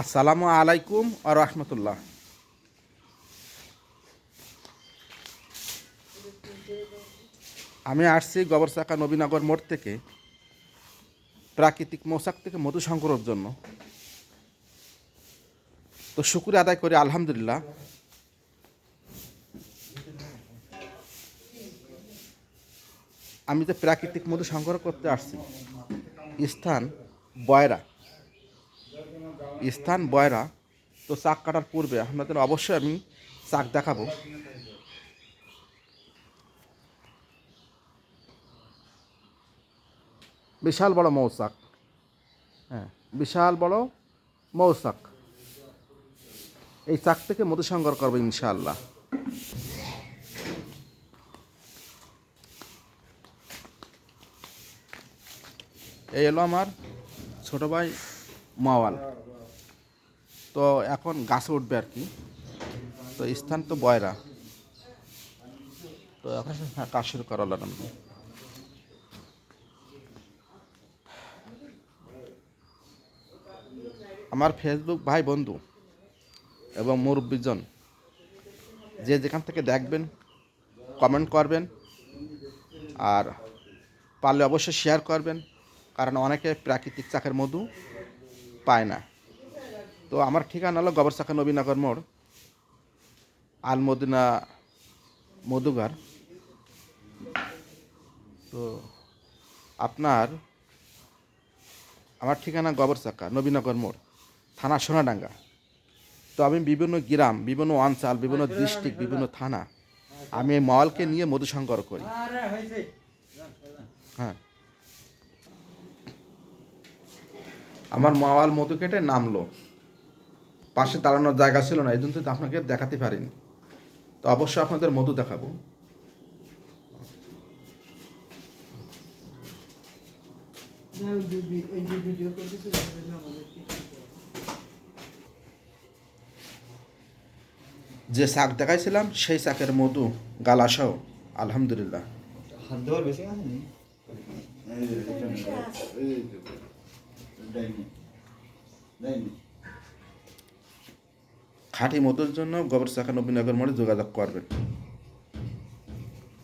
আসসালামু আলাইকুম আ রহমতুল্লাহ। আমি আসছি গবরচাকা নবীনগর মোড় থেকে, প্রাকৃতিক মৌসাক থেকে মধু সংগ্রহের জন্য। তো শুক্রিয়া আদায় করি, আলহামদুলিল্লাহ। আমি যে প্রাকৃতিক মধু সংগ্রহ করতে আসছি স্থান বয়রা। স্থান বয়রা, তো চাক কাটার পূর্বে আপনাদের অবশ্যই আমি চাক দেখাবো। বিশাল বড় মৌচাক হ্যাঁ বিশাল বড় মৌচাক এই চাক থেকে মধু সংগ্রহ করব ইনশাআল্লাহ। এই এলো আমার ছোট ভাই মাওয়াল। তো এখন গাছে উঠবে আর কি। তো স্থান তো বয়রা। তো এখন হ্যাঁ কাজ শুরু করা লাগলাম আমার ফেসবুক ভাই বন্ধু এবং মুরব্বীজন, যে যেখান থেকে দেখবেন কমেন্ট করবেন, আর পারলে অবশ্যই শেয়ার করবেন। কারণ অনেকে প্রাকৃতিক চাকের মধু পায় না। তো আমার ঠিকানা হলো গবরচাকা নবীনগর মোড়, আলমদিনা মধুগার তো আপনার, আমার ঠিকানা গবরচাকা নবীনগর মোড়, থানা সোনাডাঙ্গা। তো আমি বিভিন্ন গ্রাম, বিভিন্ন অঞ্চল, বিভিন্ন ডিস্ট্রিক্ট, বিভিন্ন থানা, আমি মলকে নিয়ে মধু সংগ্রহ করি। হ্যাঁ। আমার মাওয়াল মধু কেটে নামলো পাশে দাঁড়ানোর জায়গা ছিল না এই জন্য তো আপনাকে দেখাতে পারিনি তো অবশ্যই আপনাদের মধু দেখাবো যে শাক দেখাইছিলাম সেই শাকের মধু গালাসহ আলহামদুলিল্লাহ হাত দেওয়ার বেশি খাঁটি মধুর জন্য গবর শাখা নবীনগর মোড়ে যোগাযোগ করবেন।